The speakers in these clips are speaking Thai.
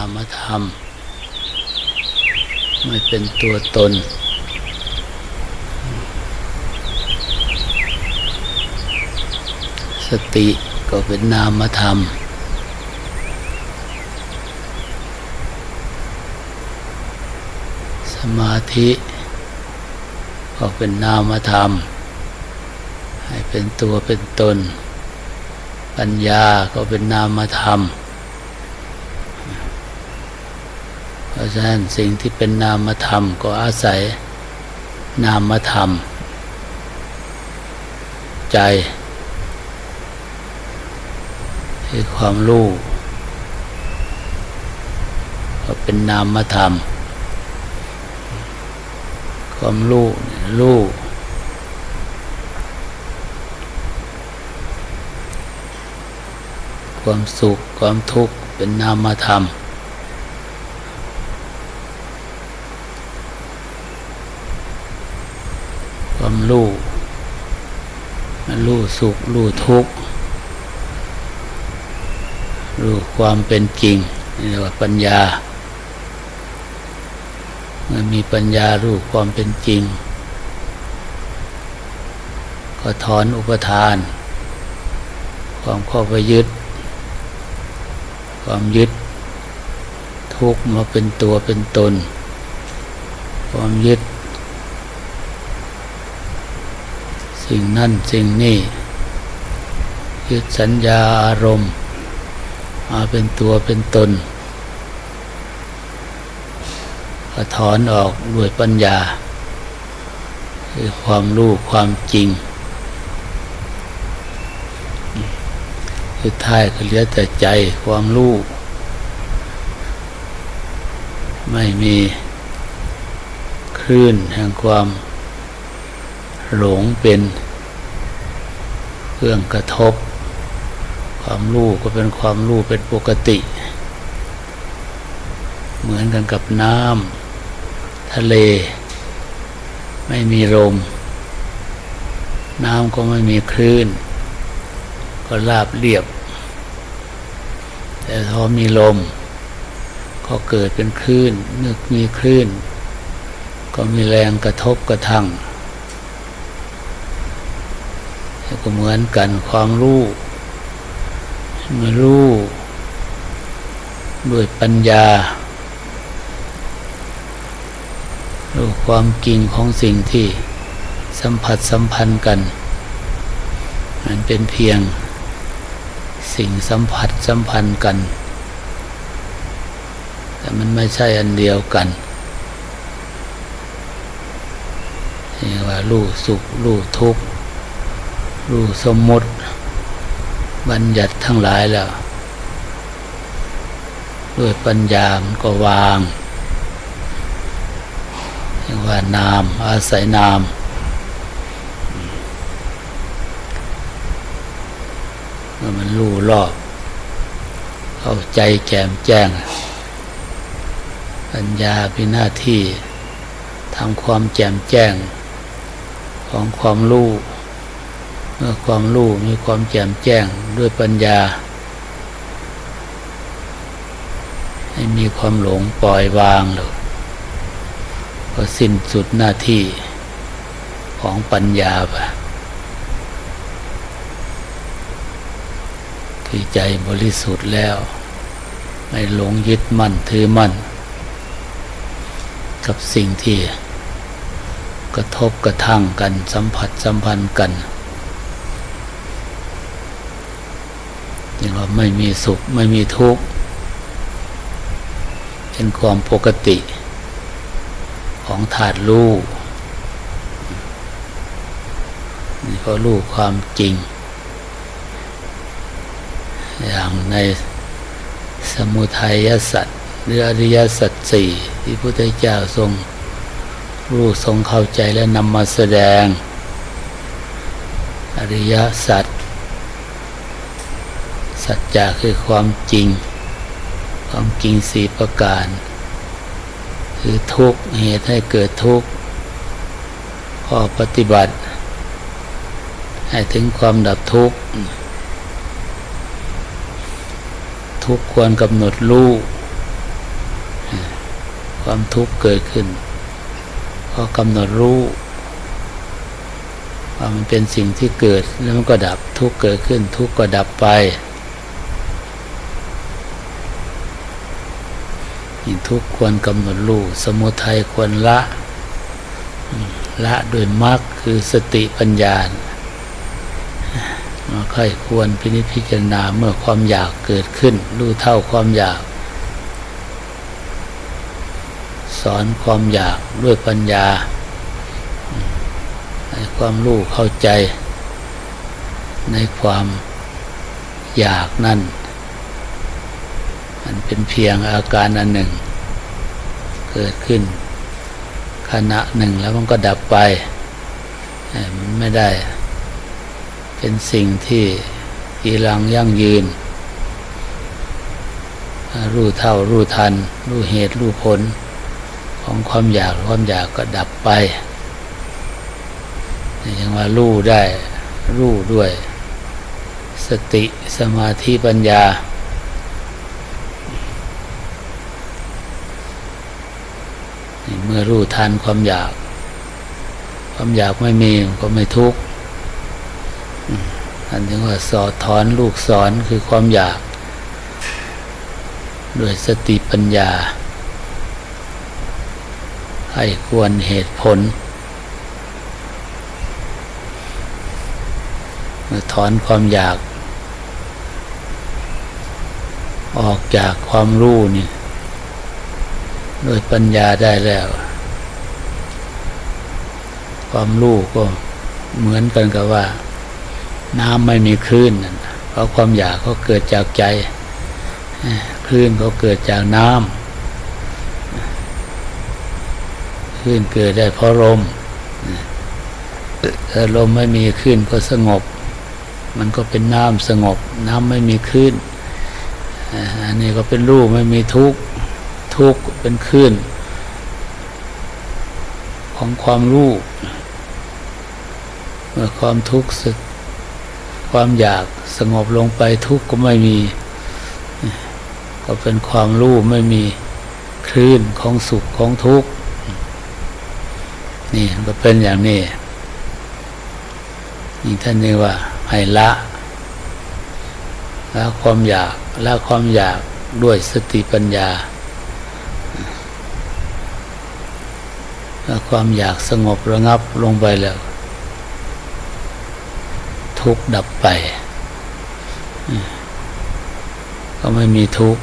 ามธรรม ไม่เป็นตัวตน สติก็เป็นนามธรรม สมาธิก็เป็นนามธรรม ให้เป็นตัวเป็นตน ปัญญาก็เป็นนามธรรม เพราะฉะนั้นสิ่งที่เป็นนามธรรมก็อาศัยนามธรรม ใจคือความรู้ก็เป็นนามธรรม ความรู้รู้ความสุขความทุกข์เป็นนามธรรม ความรู้มันรู้สุขรู้ทุกข์รู้ความเป็นจริงนี่เรียกว่าปัญญาเมื่อมีปัญญารู้ความเป็นจริง ก็ถอนอุปทาน ความเข้าไปยึด ความยึด ทุกข์มาเป็นตัวเป็นตน ความยึด สิ่งนั่นสิ่งนี้ยึดสัญญาอารมณ์มาเป็นตัวเป็นตนก็ถอนออกด้วยปัญญา คือความรู้ความจริงสุดท้ายก็เหลือแต่ใจความรู้ไม่มีคลื่นแห่งความ หลงเป็นเครื่องกระทบ ความรู้ก็เป็นความรู้เป็นปกติ เหมือนกันกับน้ำทะเล ไม่มีลมน้ำก็ไม่มีคลื่น ก็ราบเรียบ แต่พอมีลม ก็เกิดเป็นคลื่นนึกมีคลื่น ก็มีแรงกระทบกระทั่งแล้ว ก็เหมือนกันความรู้มื่อรู้ด้วยปัญญารู้ความจริงของสิ่งที่สัมผัสสัมพันธ์กัน มันเป็นเพียงสิ่งสัมผัสสัมพันธ์กัน แต่มันไม่ใช่อันเดียวกันนี่ว่ารู้สุขรู้ทุกข์ รู้สมมติ บัญญัติทั้งหลายแล้ว ด้วยปัญญามันก็วางเรียกว่านาม อาศัยนาม เมื่อมันรู้รอบ เข้าใจแจ่มแจ้ง ปัญญาเป็นหน้าที่ทำความแจ่มแจ้งของความรู้ ความรู้มีความแจ่มแจ้งด้วยปัญญา ให้มีความหลงปล่อยวางเลยก็สิ้นสุดหน้าที่ของปัญญาไปคือใจบริสุทธิ์แล้ว ไม่หลงยึดมั่นถือมั่น กับสิ่งที่กระทบกระทั่งกันสัมผัสสัมพันธ์กัน ยังว่าไม่มีสุขไม่มีทุกข์เป็นความปกติ ของถาดรู้นี่ก็รู้ความจริง อย่างในสมุทัยสัตว์หรืออริยสัจสี่ที่พระพุทธเจ้าทรงรู้ทรงเข้าใจและนำมาแสดง อริยสัจ สัจจะคือความจริง ความจริงสี่ประการ คือทุกเหตุให้เกิดทุกข้อปฏิบัติ ให้ถึงความดับทุกข์ทุกควรกำหนดรู้ความทุกข์เกิดขึ้นพอกำหนดรู้ว่ามันเป็นสิ่งที่เกิดแล้วมันก็ดับทุกข์เกิดขึ้นทุกข์ก็ดับไป ทุกข์ควรกำหนดรู้สมุทัยควรละ ละด้วยมรรคคือสติปัญญามาค่อยควรพินิจพิจารณาเมื่อความอยากเกิดขึ้น รู้เท่าความอยาก สอนความอยากด้วยปัญญาให้ความรู้เข้าใจ ในความอยากนั่น มันเป็นเพียงอาการอันหนึ่ง เกิดขึ้น ขณะหนึ่งแล้วมันก็ดับไปมันไม่ได้ เป็นสิ่งที่กีรังยั่งยืน รู้เท่ารู้ทัน รู้เหตุรู้ผล ของความอยากความอยากก็ดับไปยังว่ารู้ได้ รู้ด้วย สติสมาธิปัญญา มื่อรู้ทันความอยาก ความอยากไม่มีก็ไม่ทุกข์อันนี้ว่าสอดถอนลูกสอนคือความอยากด้วยสติปัญญา ให้ควรเหตุผลถอนความอยาก ออกจากความรู้นี่โดยปัญญาได้แล้ว ความรู้ก็เหมือนกันกับว่า น้ำไม่มีคลื่นเพราะความอยากก็เกิดจากใจคลื่นก็เกิดจากน้ำคลื่นเกิดได้เพราะลมถ้าลมไม่มีคลื่นก็สงบ มันก็เป็นน้ำสงบ น้ำไม่มีคลื่นอันนี้ก็เป็นรูปไม่มีทุกข์ทุกข์เป็นคลื่นของความรู้ เมื่อความทุกข์สึก ความอยากสงบลงไปทุกข์ก็ไม่มี ก็เป็นความรู้ไม่มีคลื่นของสุขของทุกข์นี่มันก็เป็นอย่างนี้นี่ท่านเรียกว่าให้ละละความอยากละความอยากด้วยสติปัญญาถ้าความอยากสงบระงับลงไปแล้ว ทุกข์ดับไป ก็ไม่มีทุกข์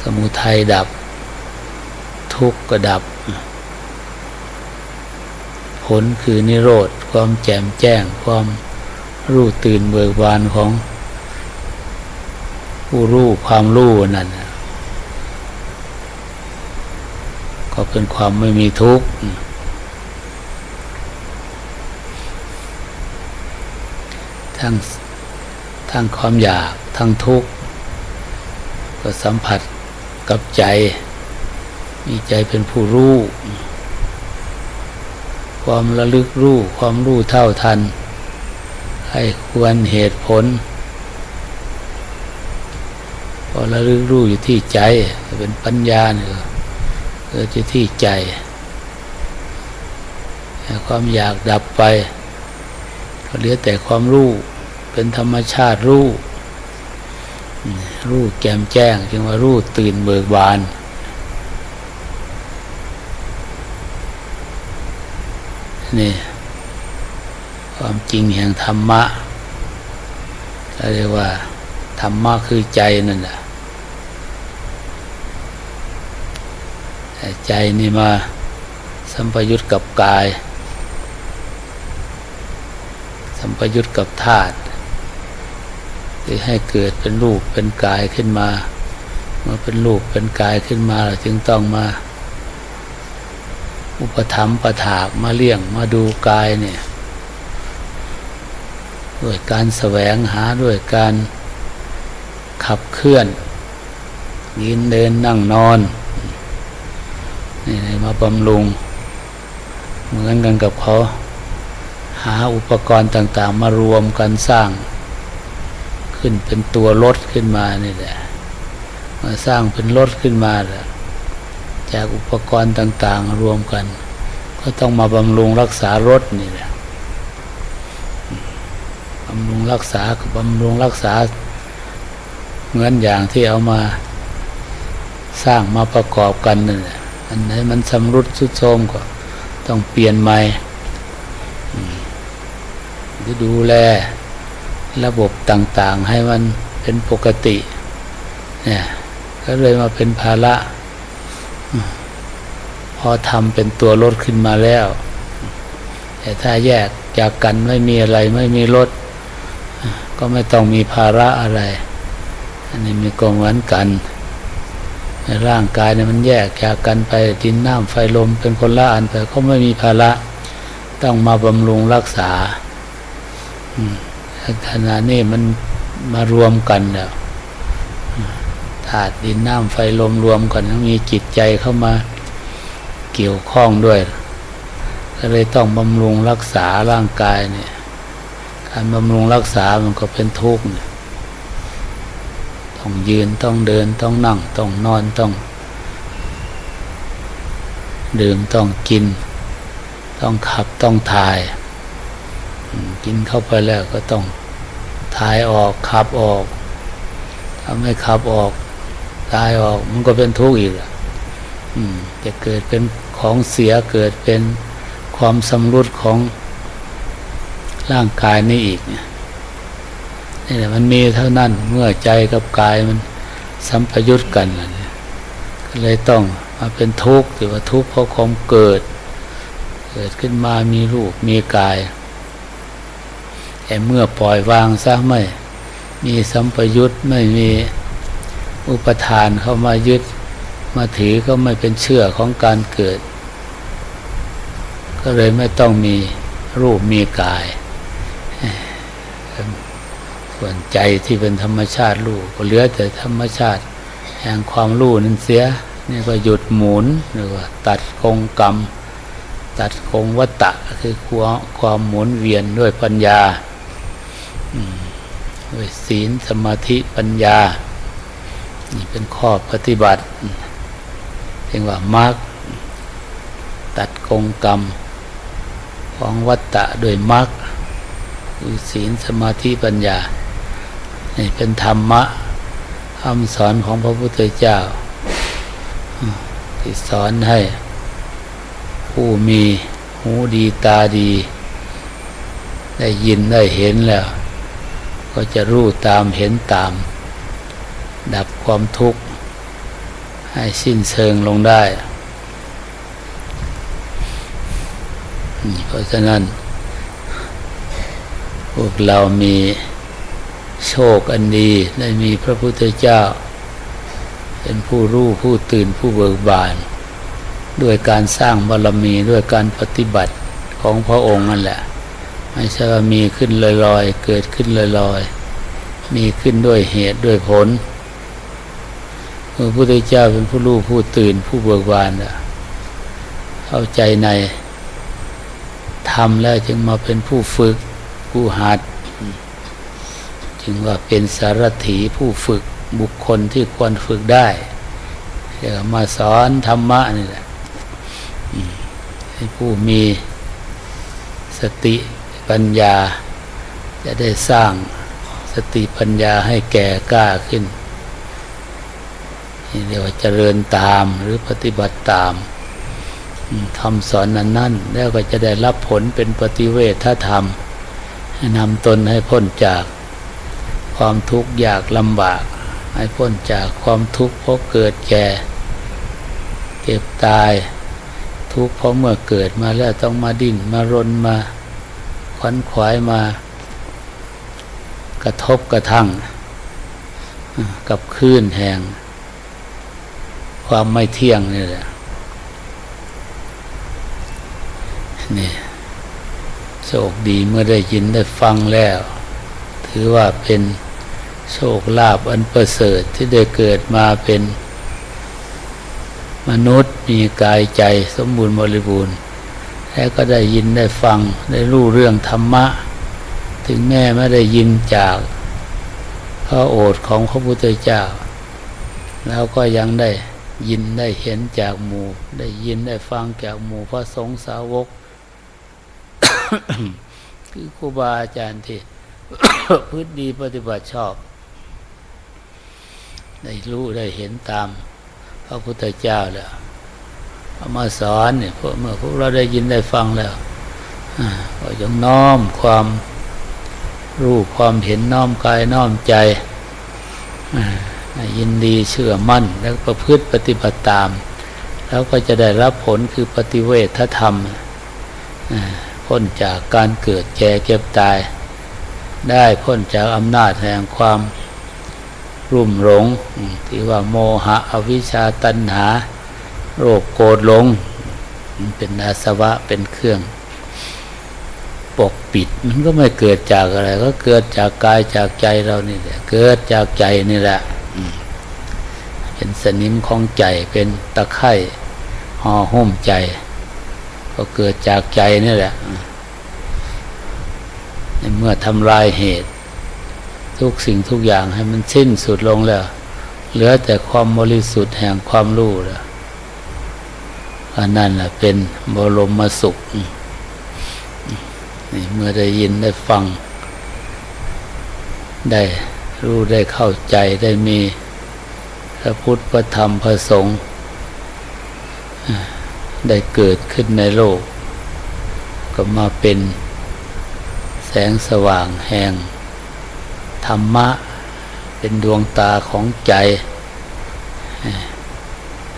สมุทัยดับ ทุกข์ก็ดับ ผลคือนิโรธ ความแจ่มแจ้ง ความรู้ตื่นเบิกบานของผู้รู้ความรู้นั่นก็เป็นความไม่มีทุกข์ ทั้งทั้งความอยากทั้งทุกข์ก็สัมผัสกับใจ มีใจเป็นผู้รู้ ความระลึกรู้ความรู้เท่าทัน ให้ควรเหตุผลพอระลึกรู้อยู่ที่ใจเป็นปัญญาเนี่ยเกิดอยู่ที่ใจความอยากดับไปเหลือแต่ความรู้ เป็นธรรมชาติรู้ รู้แจ่มแจ้งจึงว่ารู้ตื่นเบิกบานนี่ความจริงแห่งธรรมะเราเรียกว่า ธรรมะคือใจนั่นแหละใจนี่มาสัมปยุตกับกาย สัมปยุตกับธาตุ ที่ให้เกิดเป็นรูปเป็นกายขึ้นมาเมื่อเป็นรูปเป็นกายขึ้นมาเราจึงต้องมา อุปถัมภ์ประถากมาเลี้ยงมาดูกายเนี่ยด้วยการแสวงหาด้วยการขับเคลื่อนยืนเดินนั่งนอนนี่มาบำรุง เหมือนกันกับเขา หาอุปกรณ์ต่างๆ มารวมกันสร้าง ขึ้นเป็นตัวรถขึ้นมานี่แหละมาสร้างเป็นรถขึ้นมาแล้วจากอุปกรณ์ต่าง ๆ รวมกัน ก็ต้องมาบำรุงรักษารถนี่แหละบำรุงรักษาบำรุงรักษาเหมือนอย่างที่เอามาสร้างมาประกอบกันนั่แหละอันไหนมันสำรุดสุดโทรมก็ต้องเปลี่ยนใหม่ดูแล ระบบต่างๆ ให้มันเป็นปกติเนี่ยก็เลยมาเป็นภาระ พอทำเป็นตัวรถขึ้นมาแล้ว แต่ถ้าแยกจากกันไม่มีอะไรไม่มีรถ ก็ไม่ต้องมีภาระอะไร อันนี้มีกองเหมือนกันในร่างกายเนี่ยมันแยกจากกันไปดินน้ำไฟลมเป็นคนละอันไปก็ไม่มีภาระ ต้องมาบำรุงรักษา อืม ขณะนี้มันมารวมกันแล้วอืมธาตุดินน้ำไฟลมรวมกันต้องมีจิตใจเข้ามาเกี่ยวข้องด้วย ก็เลยต้องบำรุงรักษาร่างกายเนี่ย การบำรุงรักษามันก็เป็นทุกข์เนี่ยต้องยืนต้องเดินต้องนั่งต้องนอนต้อง ดื่มต้องกิน ต้องขับต้องถ่าย กินเข้าไปแล้วก็ต้องถ่ายออกขับออกถ้าไม่ขับออกถ่ายออกมันก็เป็นทุกข์อีกอะอืมจะเกิดเป็นของเสียเกิดเป็นความสำรุดของร่างกายนี่อีกเนี่ยนี่แหละมันมีเท่านั้นเมื่อใจกับกายมันสัมพยุตกันเนี่ยก็เลยต้องมาเป็นทุกข์ถือว่าทุกข์เพราะความเกิด เกิดขึ้นมามีรูปมีกาย แต่เมื่อปล่อยวางซะไม่มีสัมพยุตไม่มีอุปทานเข้ามายึดมาถือก็ไม่เป็นเชื่อของการเกิด ก็เลยไม่ต้องมีรูปมีกาย ส่วนใจที่เป็นธรรมชาติรู้ก็เหลือแต่ธรรมชาติ แห่งความรู้นั้นเสียนี่ก็หยุดหมุนหรือว่าตัดคงกรรม ตัดคงวัตตะคือความความหมุนเวียนด้วยปัญญา ด้วยศีลสมาธิปัญญา นี่เป็นข้อปฏิบัติเรียกว่ามรรคตัดคงกรรม ของวัตตะโดยมรรคคือศีลสมาธิปัญญา นี่เป็นธรรมะคำสอนของพระพุทธเจ้า ที่สอนให้ผู้มีหูดีตาดี ได้ยินได้เห็นแล้ว ก็จะรู้ตามเห็นตาม ดับความทุกข์ ให้สิ้นเชิงลงได้ เพราะฉะนั้น พวกเรามีโชคอันดีได้มีพระพุทธเจ้า เป็นผู้รู้ผู้ตื่นผู้เบิกบาน ด้วยการสร้างบารมีด้วยการปฏิบัติของพระองค์นั่นแหละ ไม่ใช่ว่ามีขึ้นลอยๆ เกิดขึ้นลอยๆ มีขึ้นด้วยเหตุด้วยผลพระพุทธเจ้าเป็นผู้รู้ผู้ตื่นผู้เบิกบานน่ะเข้าใจในทำแล้วจึงมาเป็นผู้ฝึกผู้หัด จึงว่าเป็นสารถีผู้ฝึกบุคคลที่ควรฝึกได้เดี๋ยวมาสอนธรรมะนี่แหละให้ผู้มีสติ ปัญญา จะได้สร้างสติปัญญาให้แก่กล้าขึ้นนี่เรียกว่าเจริญตามหรือปฏิบัติตามอืมคำสอนนั้นนั่นแล้วก็จะได้รับผลเป็นปฏิเวทธรรมให้นำตนให้พ้นจากความทุกข์ยากลำบาก ให้พ้นจากความทุกข์เพราะเกิดแก่ เก็บตาย ทุกข์เพราะเมื่อเกิดมาแล้วต้องมาดิ้นมารนมา วัญขวายมากระทบกระทั่ง กับคลื่นแห่ง ความไม่เที่ยงนี่แหละนี่โชคดีเมื่อได้ยินได้ฟังแล้ว ถือว่าเป็นโชคลาภอันประเสริฐที่ได้เกิดมาเป็น มนุษย์มีกายใจสมบูรณ์บริบูรณ์ และก็ได้ยินได้ฟังได้รู้เรื่องธรรมะ ถึงแม้ไม่ได้ยินจากพระโอษของพระพุทธเจ้า แล้วก็ยังได้ยินได้เห็นจากหมู่ ได้ยินได้ฟังจากหมู่พระสงฆ์สาวก คือครูบาอาจารย์ที่พืชดีปฏิบัติชอบ ได้รู้ได้เห็นตามพระพุทธเจ้าแล้วามาสอนเนี่ยพวกเมื่อพวกเราได้ยินได้ฟังแล้วอ่าก็จงน้อมความรู้ความเห็นน้อมกายน้อมใจยินดีเชื่อมั่นแล้วประพฤติปฏิบัติตาม แล้วก็จะได้รับผลคือปฏิเวทธรรมพ้นจากการเกิดแก่เก็บตาย ได้พ้นจากอำนาจแห่งความรุ่มหลงที่ว่าโมหะอวิชชาตัณหา โรคโกรธลงมันเป็นอาสวะเป็นเครื่อง ปกปิด มันก็ไม่เกิดจากอะไร ก็เกิดจากกายจากใจเรานี่แหละเกิดจากใจนี่แหละเป็นสนิมของใจเป็นตะไคร่ห่อหุ้มใจ ก็เกิดจากใจนี่แหละเมื่อทำลายเหตุ ทุกสิ่งทุกอย่างให้มันสิ้นสุดลงแล้ว เหลือแต่ความบริสุทธิ์แห่งความรู้แล้ว อันนั้นแหละเป็นบรมสุขนี่เมื่อได้ยินได้ฟัง ได้รู้ได้เข้าใจได้มีพระพุทธพระธรรมพระสงฆ์ได้เกิดขึ้นในโลก ก็มาเป็นแสงสว่างแห่ง ธรรมะ เป็นดวงตาของใจ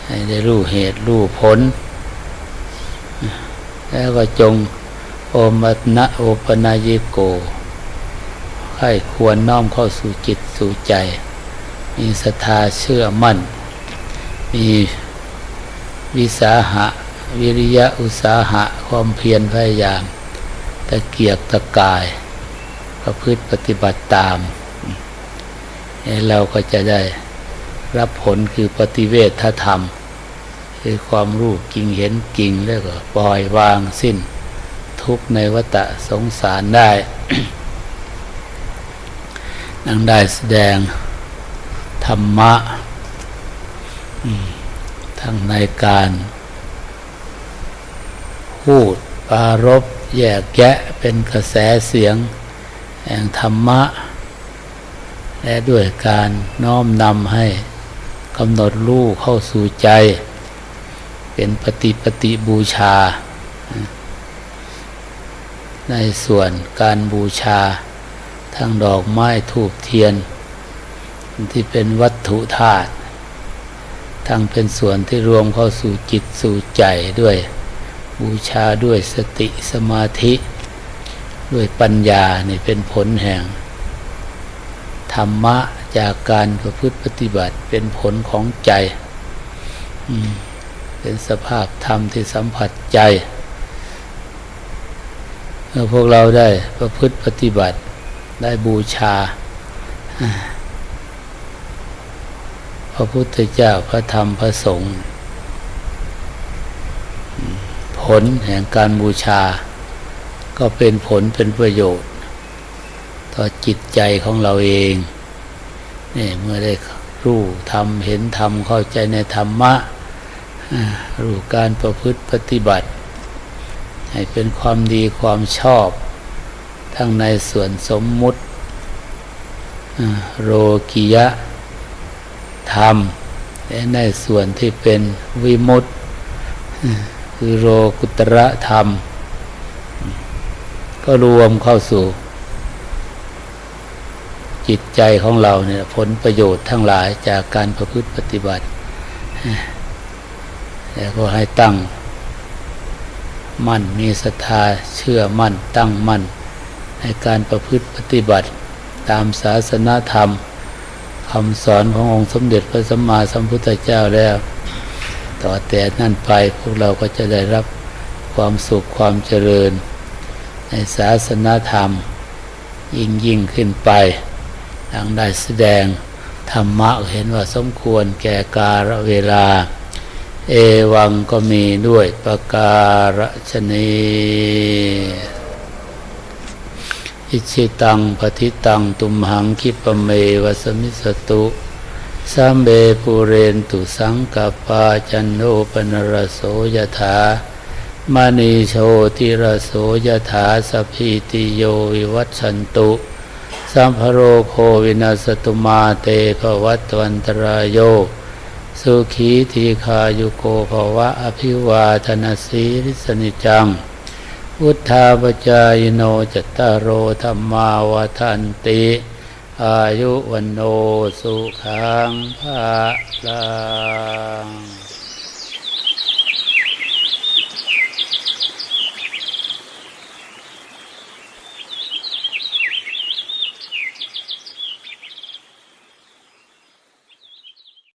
ให้ได้รู้เหตุรู้ผล แล้วก็จงโอมัตนะโอปนายโก ให้ควรน้อมเข้าสู่จิตสู่ใจ มีศรัทธาเชื่อมั่น มีวิสาหะ วิริยะอุสาหะ ความเพียรพยายาม ตะเกียกตะกาย ประพฤติปฏิบัติตามเราก็จะได้รับผลคือปฏิเวทธรรม คือความรู้กิ่งเห็นกิ่งแล้วก็ปล่อยวางสิ้น ทุกในวัฏสงสารได้ นังได้แสดงธรรมะทั้งในการพูดปารบแยกแยะเป็นกระแสเสียง แห่งธรรมะ และด้วยการน้อมนำให้กำหนดรู้เข้าสู่ใจ เป็นปฏิปฏิบูชา ในส่วนการบูชา ทั้งดอกไม้ถูกเทียน ที่เป็นวัตถุธาตุทั้งเป็นส่วนที่รวมเข้าสู่จิตสู่ใจด้วยบูชาด้วยสติสมาธิ ด้วยปัญญานี่เป็นผลแห่ง ธรรมะจากการประพฤติปฏิบัติเป็นผลของใจ อืม เป็นสภาพธรรมที่สัมผัสใจเมื่อพวกเราได้ประพฤติปฏิบัติได้บูชา พระพุทธเจ้าพระธรรมพระสงฆ์ผลแห่งการบูชา ก็เป็นผลเป็นประโยชน์ ต่อจิตใจของเราเองนี่เมื่อได้รู้ทำเห็นธรรมเข้าใจในธรรมะ รู้การประพฤติปฏิบัติ ให้เป็นความดีความชอบ ทั้งในส่วนสมมุติโรกิยะธรรม และในส่วนที่เป็นวิมุตติคือโรกุตระธรรม ก็รวมเข้าสู่ จิตใจของเราเนี่ยผลประโยชน์ทั้งหลายจากการประพฤติปฏิบัติ แล้วก็ให้ตั้งมั่นมีศรัทธาเชื่อมั่น ตั้งมั่น ในการประพฤติปฏิบัติ ตามศาสนาธรรมคำสอนขององค์สมเด็จพระสัมมาสัมพุทธเจ้าแล้ว ต่อแต่นั่นไปพวกเราก็จะได้รับความสุขความเจริญ ในศาสนาธรรม ยิ่งยิ่งขึ้นไปดังได้แสดงธรรมะเห็นว่าสมควรแก่กาลเวลา เอวังก็มีด้วยประการฉนีอิชิตังปฏิตังตุมหังคิปเมวสมิสตุสัมเบปุเรนตุสังกปปาจันโนปนรโสยถามณีโชติรโสยถาสพพิติโยวิวัตชันตุสัมภโรโควินาสตุมาเตภวัตวันตรายโย สุขีทีคายุโกภวะอภิวาทนาสีริสนิจังพุทธาปจายโนจตตารโอธรรมาวทันติ อายุวันโนสุขังภาลัง